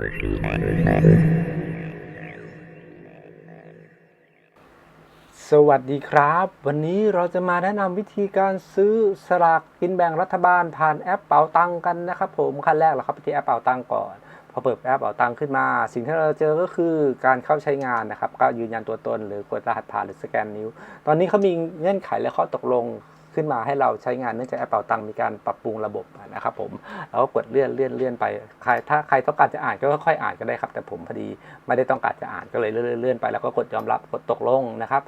สวัสดีครับ วันนี้เราจะมาแนะนำวิธีการซื้อสลากกินแบ่งรัฐบาลผ่านแอปเป๋าตังกันนะครับผมขั้นแรกเราเข้าไปที่แอปเป๋าตังก่อนพอเปิดแอปเป๋าตังขึ้นมา สิ่งที่เราเจอก็คือการเข้าใช้งานนะครับ ก็ยืนยันตัวตนหรือกดรหัสผ่านหรือสแกนนิ้ว ตอนนี้เขามีเงื่อนไขและข้อตกลง ขึ้นมาให้เราใช้งานเนื่องจากแอปเป๋าตังมีการปรับปรุงระบบนะครับผมเราก็กดเลื่อนเลื่อนเลื่อนไปใครถ้าใครต้องการจะอ่านก็ค่อยอ่านก็ได้ครับ แต่ผมพอดีไม่ได้ต้องการจะอ่านก็เลยเลื่อนเลื่อนไปแล้วก็กดยอมรับกดตกลงนะครับ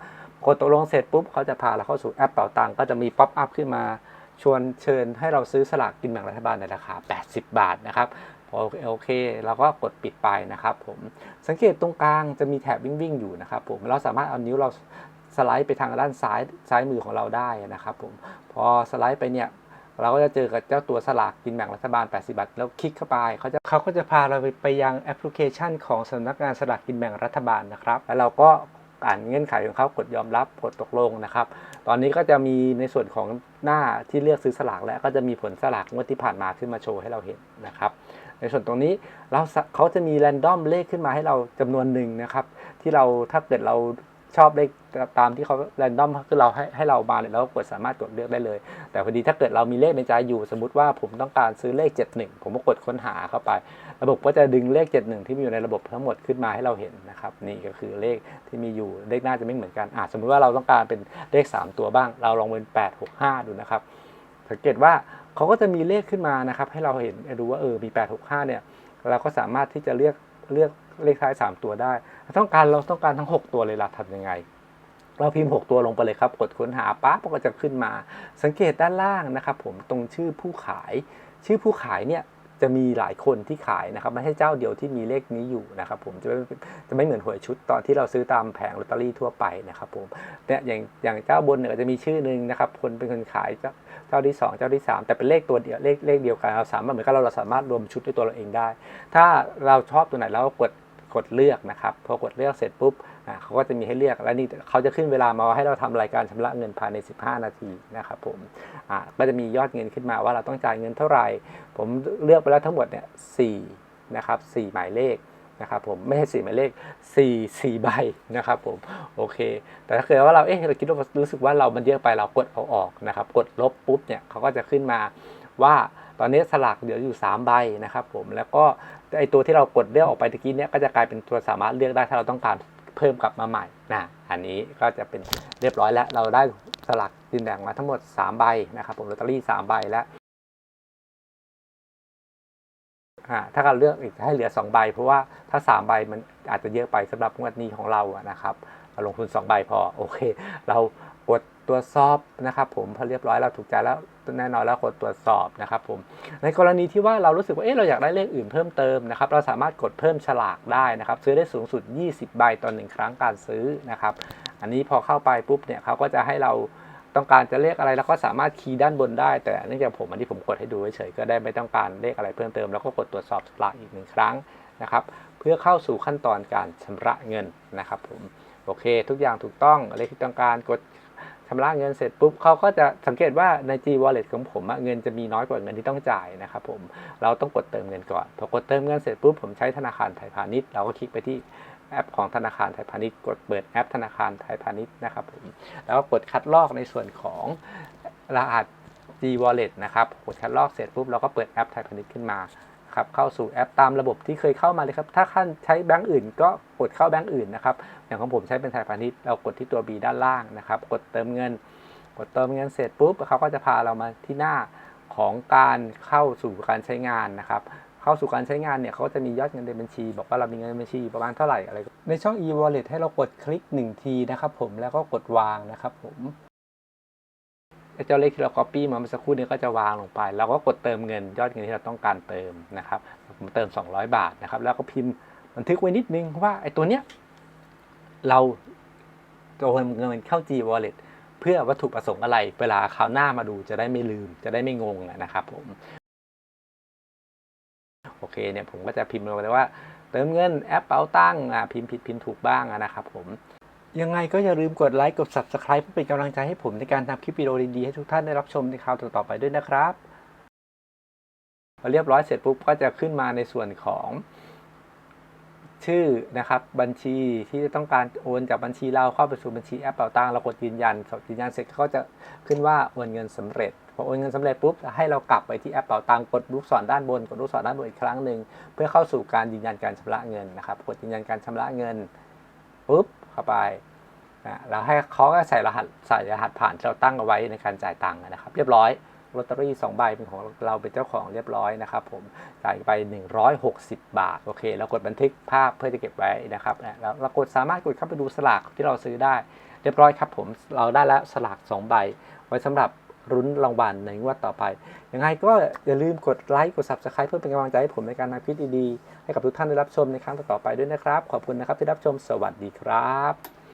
กดตกลงเสร็จปุ๊บเขาจะพาเราเข้าสู่แอปเป๋าตังก็จะมีป๊อปอัพขึ้นมาชวนเชิญให้เราซื้อสลากกินแบ่งรัฐบาลในราคา 80 บาทนะครับพอโอเคเราก็กดปิดไปนะครับผมสังเกตตรงกลางจะมีแถบวิ่งวิ่งๆอยู่นะครับผมเราสามารถเอานิ้วเรา สไลด์ไปทางด้านซ้ายซ้ายมือของเราได้นะครับผมพอสไลด์ไปเนี่ยเราก็จะเจอกับเจ้าตัวสลากกินแบ่งรัฐบาล 80 บาท แล้วคลิกเข้าไปเขาจะเขาก็จะพาเราไปไปยังแอปพลิเคชันของสำนักงานสลากกินแบ่งรัฐบาลนะครับ แล้วเราก็อ่านเงื่อนไขของเขากดยอมรับกดตกลงนะครับ ตอนนี้ก็จะมีในส่วนของหน้าที่เลือกซื้อสลากแล้วก็จะมีผลสลากงวดที่ผ่านมาขึ้นมาโชว์ให้เราเห็นนะครับ ในส่วนตรงนี้เราเขาจะมีแรนดอมเลขขึ้นมาให้เราจำนวนหนึ่งนะครับ ที่เราถ้าเกิดเรา ชอบเลขตามที่เขาแรนดอมคือเราให้ให้เรามาเนี่ยเราก็กดสามารถกดเลือกได้เลย แต่พอดีถ้าเกิดเรามีเลขในใจอยู่ สมมติว่าผมต้องการซื้อเลข 71 ผมก็กดค้นหาเข้าไป ระบบก็จะดึงเลข 71 ที่มีอยู่ในระบบทั้งหมดขึ้นมาให้เราเห็นนะครับนี่ก็คือเลขที่มีอยู่เลขหน้าจะไม่เหมือนกันอะสมมุติว่าเราต้องการเป็นเลข 3 ตัวบ้าง เราลองเป็น865 ดูนะครับสังเกตว่าเขาก็จะมีเลขขึ้นมานะครับให้เราเห็นดูว่าเออมี 865เนี่ยเราก็สามารถที่จะเลือกเลือก เลขท้าย 3 ตัวได้ถ้าต้องการเราต้องการทั้ง 6 ตัวเลยล่ะทำยังไง เราพิมพ์ 6 ตัวลงไปเลยครับ กดค้นหาปั๊บก็จะขึ้นมา สังเกตด้านล่างนะครับ ผมตรงชื่อผู้ขาย ชื่อผู้ขายเนี่ยจะมีหลายคนที่ขายนะครับไม่ใช่เจ้าเดียวที่มีเลขนี้อยู่นะครับผมจะไม่จะไม่เหมือนหวยชุดตอนที่เราซื้อตามแผงลอตเตอรี่ทั่วไปนะครับผมเนี่ยอย่างอย่างเจ้าบนเนี่ยจะมีชื่อหนึ่งนะครับคนเป็นคนขายเจ้าเจ้าที่สองเจ้าที่สามแต่เป็นเลขตัวเดียวเลขเลขเดียวกันเราสามารถเหมือนกับเราเราสามารถรวมชุดด้วยตัวเราเองได้ ถ้าเราชอบตัวไหนเราก็กด กดเลือกนะครับพอกดเลือกเสร็จปุ๊บเขาก็จะมีให้เลือกแล้วนี่เขาจะขึ้นเวลามาให้เราทำรายการชำระเงินภายใน 15 นาทีนะครับผมอ่าก็จะมียอดเงินขึ้นมาว่าเราต้องจ่ายเงินเท่าไหร่ ผมเลือกไปแล้วทั้งหมดเนี่ยสี่นะครับสี่หมายเลขนะครับผมไม่ใช่สี่หมายเลขสี่สี่ใบนะครับผมโอเค แต่ถ้าเกิดว่าเราเอ๊ะเราคิดว่ารู้สึกว่าเรามันเยอะไปเรากดเอาออกนะครับ กดลบปุ๊บเนี่ยเขาก็จะขึ้นมาว่า อนนี้สลากเหลืออยู่ 3 ใบนะครับผมแล้วก็ไอตัวที่เรากดเลือกออกไปตะกี้เนี่ยก็จะกลายเป็นตัวสามารถเลือกได้ถ้าเราต้องการเพิ่มกลับมาใหม่นะอันนี้ก็จะเป็นเรียบร้อยแล้ว เราได้สลากดินแดงมาทั้งหมด 3 ใบนะครับผมลอตเตอรี่ 3 ใบแล้วถ้าเราเลือกอีกให้เหลือ 2 ใบ เพราะว่าถ้า 3 ใบมันอาจจะเยอะไปสำหรับงวดนี้ของเราอะนะครับ ลงทุน2ใบพอโอเค เรากดตรวจสอบนะครับ ผมพอเรียบร้อยเราถูกใจแล้วแน่นอนแล้วกดตรวจสอบนะครับผมในกรณีที่ว่าเรารู้สึกว่าเอ๊ะเราอยากได้เลขอื่นเพิ่มเติมนะครับ เราสามารถกดเพิ่มฉลากได้นะครับ ซื้อได้สูงสุด 20 ใบต่อหนึ่งครั้งการซื้อนะครับ อันนี้พอเข้าไปปุ๊บเนี่ยเขาก็จะให้เราต้องการจะเลขอะไรแล้วก็สามารถคีย์ด้านบนได้ แต่เนื่องจากผมอันนี้ผมกดให้ดูเฉยๆก็ได้ไม่ต้องการเลขอะไรเพิ่มเติม แล้วก็กดตรวจสอบฉลากอีกหนึ่งครั้งนะครับ เพื่อเข้าสู่ขั้นตอนการชำระเงินนะครับผม โอเค ทุกอย่างถูกต้องเลขที่ต้องการกดชำระเงินเสร็จปุ๊บเขาก็จะสังเกตว่าใน G Wallet ของผมเงินจะมีน้อยกว่าเงินที่ต้องจ่ายนะครับผมเราต้องกดเติมเงินก่อนพอกดเติมเงินเสร็จปุ๊บผมใช้ธนาคารไทยพาณิชย์เราก็คลิกไปที่แอปของธนาคารไทยพาณิชย์กดเปิดแอปธนาคารไทยพาณิชย์นะครับผมแล้วก็กดคัดลอกในส่วนของรหัส G Wallet นะครับกดคัดลอกเสร็จปุ๊บเราก็เปิดแอปไทยพาณิชย์ขึ้นมา ครับเข้าสู่แอปตามระบบที่เคยเข้ามาเลยครับ ถ้าท่านใช้แบงก์อื่น ก็กดเข้าแบงก์อื่นนะครับ อย่างของผมใช้เป็นไทยพาณิชย์เรากดที่ตัว B ด้านล่างนะครับ กดเติมเงิน กดเติมเงินเสร็จปุ๊บเขาก็จะพาเรามาที่หน้าของการเข้าสู่การใช้งานนะครับเข้าสู่การใช้งานเนี่ยเขาจะมียอดเงินในบัญชี บอกว่าเรามีเงินในบัญชีประมาณเท่าไหร่อะไรในช่อง e-wallet ให้เรากดคลิก 1 ทีนะครับผมแล้วก็กดวางนะครับผม เจ้าเลขที่เรา copy มาเมื่อสักครู่นี้ก็จะวางลงไป เราก็กดเติมเงินยอดเงินที่เราต้องการเติมนะครับ ผมเติม 200 บาทนะครับ แล้วก็พิมพ์บันทึกไว้นิดนึงว่าไอ้ตัวเนี้ยเราโอนเงินเข้า G Wallet เพื่อวัตถุประสงค์อะไร เวลาคราวหน้ามาดูจะได้ไม่ลืม จะได้ไม่งงนะครับผม โอเคเนี่ยผมก็จะพิมพ์ลงไปว่า เติมเงินแอปเป๋าตั้งอะพิมพ์ผิดพิมพ์ถูกบ้างนะครับผม ยังไงก็อย่าลืมกดไลค์กด Subscribe เพื่อเป็นกำลังใจให้ผมในการทำคลิปวิดีโอดีๆ ให้ทุกท่านได้รับชมในคราวต่อๆไปด้วยนะครับพอเรียบร้อยเสร็จปุ๊บก็จะขึ้นมาในส่วนของชื่อนะครับบัญชีที่ต้องการโอนจากบัญชีเราเข้าไปสู่บัญชีแอปเป่าตังเรากดยืนยันยืนยันเสร็จก็จะขึ้นว่าโอนเงินสำเร็จพอโอนเงินสำเร็จปุ๊บให้เรากลับไปที่แอปเป่าตังกดลูกศรด้านบนกดลูกศรด้านบนอีกครั้งหนึ่งเพื่อเข้าสู่การยืนยันการชำระเงินนะครับ กดยืนยันการชำระเงินปุ๊บ เข้าไปนะแล้วให้เขาก็ใส่รหัสใส่รหัสผ่านที่เราตั้งเอาไว้ในการจ่ายตังค์นะครับ เรียบร้อยลอตเตอรี่2ใบเป็นของเราเป็นเจ้าของเรียบร้อยนะครับผมจ่ายไป 160 บาทโอเคแล้วกดบันทึกภาพเพื่อจะเก็บไว้นะครับแล้วเรากดสามารถกดเข้าไปดูสลากที่เราซื้อได้ เรียบร้อยครับผมเราได้แล้วสลาก 2 ใบ ไว้สำหรับ รุ้นรางวัลในงวดต่อไป ยังไงก็อย่าลืมกดไลค์ กด subscribe เพื่อเป็นกำลังใจให้ผมในการนำคลิปดีๆ ให้กับทุกท่านได้รับชมในครั้งต่อๆไปด้วยนะครับ ขอบคุณนะครับที่รับชม สวัสดีครับ